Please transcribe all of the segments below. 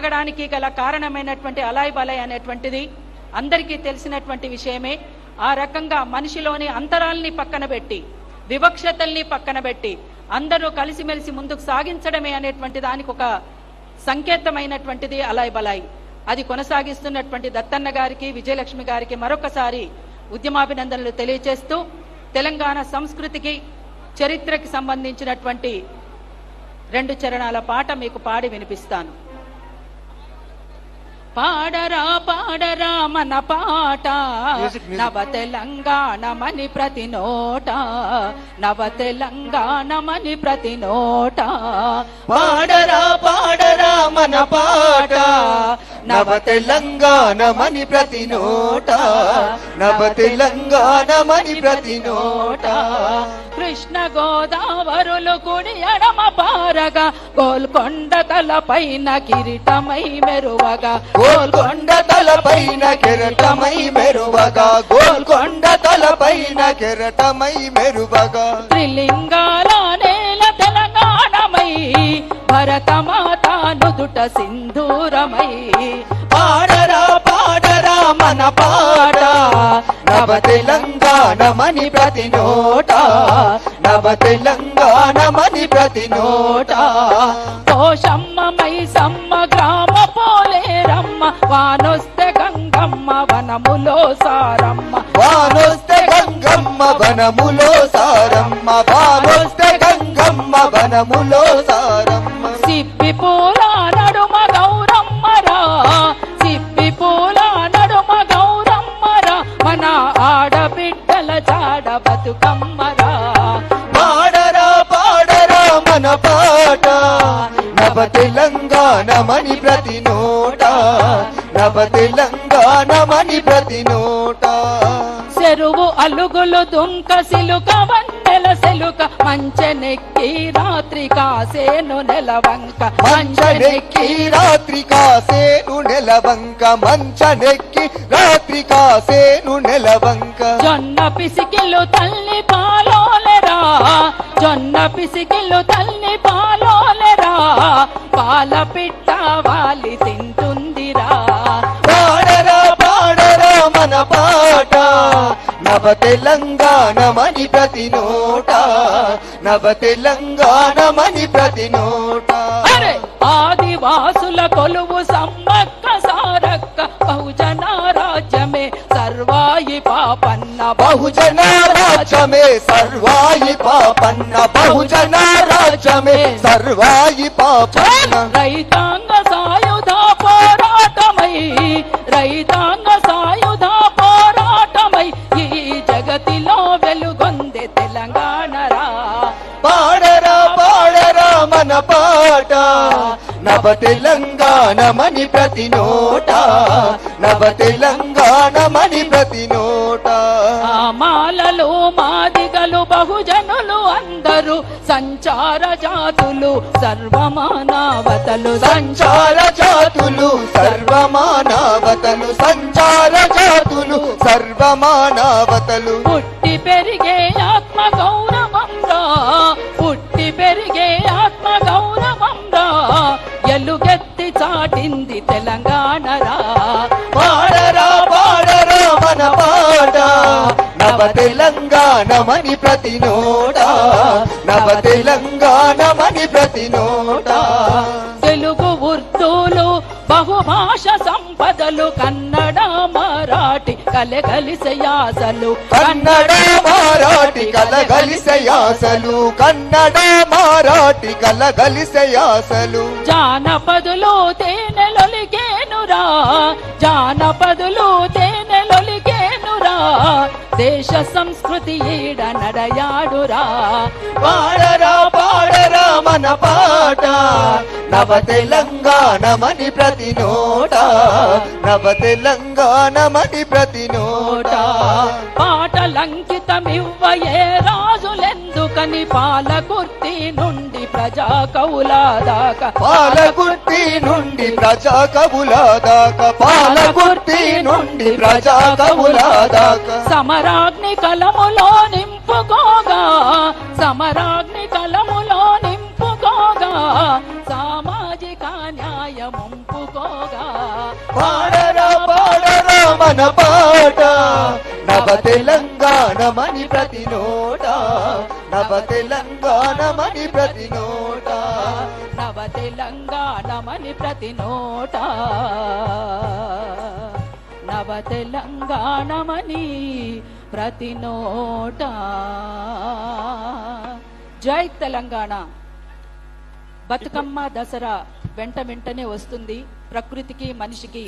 ఆగడానికి గల కారణమైనటువంటి అలాయ్ బలాయ్ అనేటువంటిది అందరికీ తెలిసినటువంటి విషయమే. ఆ రకంగా మనిషిలోని అంతరాల్ని పక్కన పెట్టి వివక్షతల్ని పక్కన పెట్టి అందరూ కలిసిమెలిసి ముందుకు సాగించడమే అనేటువంటి దానికి ఒక సంకేతమైనటువంటిది అలాయ్ బలాయ్ అది కొనసాగిస్తున్నటువంటి దత్తన్న గారికి విజయలక్ష్మి గారికి మరొకసారి ఉద్యమాభినందనలు తెలియజేస్తూ తెలంగాణ సంస్కృతికి చరిత్రకి సంబంధించినటువంటి రెండు చరణాల పాట మీకు పాడి వినిపిస్తాను. పాడరా పాడరా మన పాట. నవ తెలంగాణమని ప్రతి నోట. నవ తెలంగాణమని ప్రతి నోట. పాడరా పాడరా మన పాట. నవ తెలంగాణమని ప్రతి నోట నవ తెలంగాణమని ప్రతి నోట. కృష్ణ గోదావరులు కుడి ఎడమ పారగా గోల్కొండ తలపైన కిరీటమై మెరువగా. గోల్కొండ తలపైన కెరటమై మెరువగా గోల్కొండ తలపైన కెరటమై మెరువగా. త్రిలింగాల నేల తెలంగాణమై భరతమాత నుదుట సింధూరమై పాడరా పాడరా మన పాట. నవ తెలంగాణమని ప్రతి నోట. నవ తెలంగాణమని ప్రతి నోట. కోశమ్మ మైసమ్మ గ్రామ పోలేరమ్మ. వానొస్తే గంగమ్మ వనములో సారమ్మ. వానొస్తే గంగమ్మ వనములో సారమ్మ. వానొస్తే గంగమ్మ వనములో సారమ్మ. సిప్పి పూల మన పాట. నవ తెలంగాణమని ప్రతి నోట. నవ తెలంగాణమని ప్రతి నోట. చెరువు అలుగులు దుంక సిలుక వన్నెల సెలుక. మంచెనెక్కి రాత్రి కాసేను నెలవంక మంచనెక్కి రాత్రి కాసేను నెలవంక మంచనెక్కి రాత్రి కాసేను నెలవంక జొన్న పిసికిలు తల్లి పాలోలెరా. జొన్న పిసికిలు తల్లి పాలోలెరా? పాల పిట్ట వాలి తింటుందిరా. పాడరా పాడరా మన పాట. నవ తెలంగాణమని ప్రతి నోట. నవ తెలంగాణమని ప్రతి నోట. ఆదివాసుల కొలువు సమ్మక్క సారక్క. బహుజన రాజ్యమే సర్వాయి పాపన్న బహుజన రాజ్యమే సర్వాయి పాపన్న బహుజన రాజ్యమే సర్వాయి పాపన్న రైతాంగ సాయుధ పోరాటమై రైతాంగ సాయుధ పోరాటమై ఈ జగతిలో వెలుగొందే తెలంగాణరా పాడరా పాడరా మన పాట నవ తెలంగాణమని ప్రతి నోట నవ తెలంగాణమని ప్రతి నోట. మాలలు మాదిగలు బహుజనులు అందరూ సంచార జాతులు సర్వమానవతలు సంచార జాతులు సర్వమానవతలు సంచార జాతులు సర్వమానవతలు. పుట్టి పెరిగే ఆత్మ గౌరవంగా చాటింది తెలంగాణరా? పాడరా పాడరా మన పాట. నవ తెలంగాణమని ప్రతి నోట నవ తెలంగాణమని ప్రతి నోట తెలుగు ఉర్దూలు బహుభాష సంపదలు కన్నడ మరాఠి కలగలిసే యాసలు. కన్నడ మారాటి కలగలిసయాసలు కన్నడ మారాటి కలగలిసయాసలు జానపదులు తేనెలొలిగేనురా జానపదులు తేనెలొలిగేనురా దేశ సంస్కృతి ఈడ నడయాడురా. పాడరా పాడరా మన పాట. నవ తెలంగాణమని ప్రతి నోట. నవ తెలంగాణమని ప్రతి నోట. పాటలంకితమివ్వయే రాజులెందుకని పాలకుర్తి నుండి ప్రజా కౌల దాకా. పాలకుర్తి నుండి ప్రజా కవుల దాకా. పాలకుర్తి నుండి ప్రజా కవుల దాకా. సమరాగ్ని కలములో తెలంగాణ పాట. నవ తెలంగాణమని ప్రతి నోట నవ తెలంగాణమని ప్రతి నోట నవ తెలంగాణమని ప్రతి నోట నవ తెలంగాణమని ప్రతి నోట జై తెలంగాణ. బతుకమ్మ దసరా వెంట వెంటనే వస్తుంది ప్రకృతికి మనిషికి.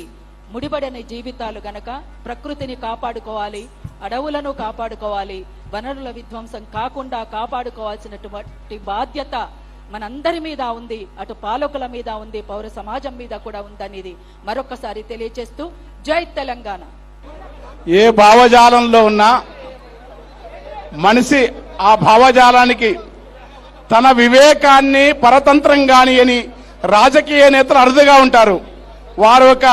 ముడిపడిన జీవితాలు గనక ప్రకృతిని కాపాడుకోవాలి అడవులను కాపాడుకోవాలి వనరుల విధ్వంసం కాకుండా కాపాడుకోవాల్సినటువంటి బాధ్యత మనందరి మీద ఉంది అటు పాలకుల మీద ఉంది పౌర సమాజం మీద కూడా ఉందనేది మరొకసారి తెలియజేస్తూ జై తెలంగాణ. ఏ భావజాలంలో ఉన్నా మనిషి ఆ భావజాలానికి తన వివేకాన్ని పరతంత్రం గాని అని రాజకీయ నేతలు అరుదుగా ఉంటారు. వారు ఒక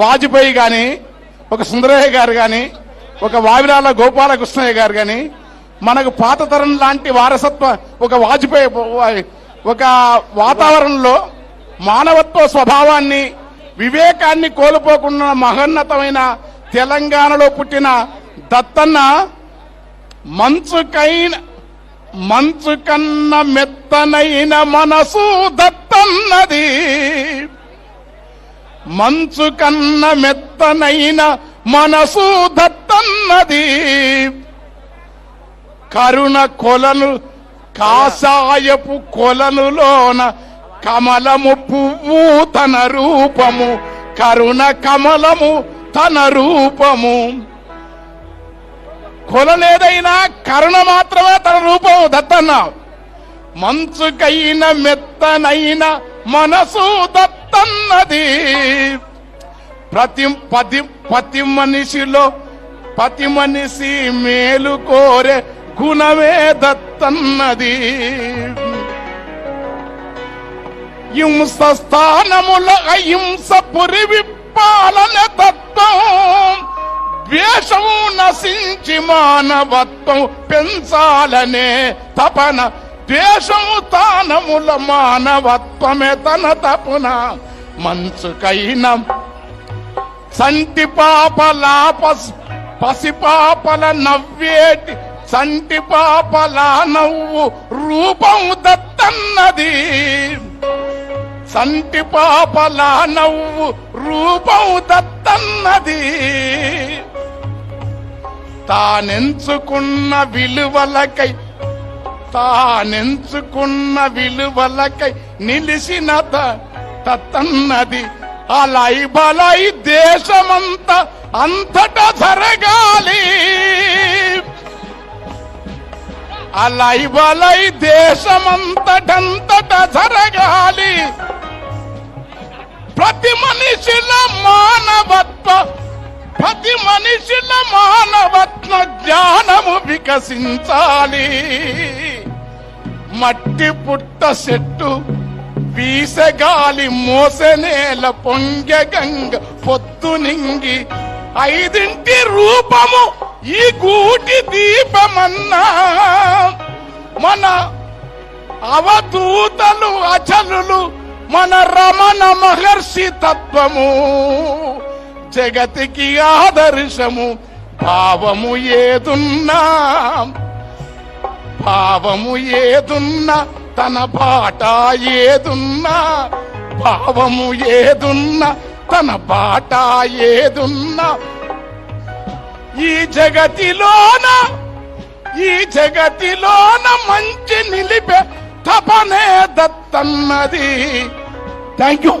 వాజ్పేయి కానీ ఒక సుందరయ్య గారు కానీ ఒక వావిరాల గోపాలకృష్ణయ్య గారు కానీ మనకు పాత తరం లాంటి వారసత్వ ఒక వాజ్పేయి ఒక వాతావరణంలో మానవత్వ స్వభావాన్ని వివేకాన్ని కోల్పోకుండా మహోన్నతమైన తెలంగాణలో పుట్టిన దత్తన్న మంచుకైన మంచు కన్న మెత్తనైన మనసు దత్తన్నది. మంచు కన్న మెత్తనైన మనసు దత్తన్నది. కరుణ కొలను కాసాయపు కొలనులోన కమలము పువ్వు తన రూపము కరుణ కమలము తన రూపము. కొలలేదైనా కరుణ మాత్రమే తన రూపము దత్తన్న మంచుకైన మెత్తనైన మనసు దత్తన్నది ప్రతి పతి పతి మనిషిలో పతి మనిషి మేలు కోరే గుణమే దత్తన్నది. హింస స్థానముల అహింస పురి విప్పాలన తత్వం ద్వేషము నశించి మానవత్వం పెంచాలనే తపన ద్వేషము తానముల మానవత్వమే తన తపున మంచుకైన సంటి పాపలాప పసి పసిపాపల నవ్వేటి సంటి పాపలా నవ్వు రూపం దత్తన్నది. సంటి పాపలా నవ్వు రూపం దత్తన్నది. తానెంచుకున్న విలువలకై తానెంచుకున్న విలువలకై నిలిసిన తన్నది తత్తన్నది. అలై బలై దేశమంతా అంతట జరగాలి. అలై బలై దేశమంతటంతటా జరగాలి. ప్రతి మనిషిల మానవత్వ ప్రతి మనిషిల మానవత్వ జ్ఞానము వికసించాలి. మట్టి పుట్ట చెట్టు వీసగాలి మోసనేల పొంగె గంగ పొద్దునింగి ఐదింటి రూపము ఈ గూటి దీపమన్నా. మన అవధూతలు అచలులు మన రమణ మహర్షి తత్వము జగతికి ఆదర్శము భావము ఏదున్నా. భావము ఏదున్నా తన బాట ఏదున్నా భావము ఏదున్నా తన బాట ఏదున్నా. ఈ జగతిలోన ఈ జగతిలోన మంచి నిలిపే తపనే దత్తన్నది. Thank you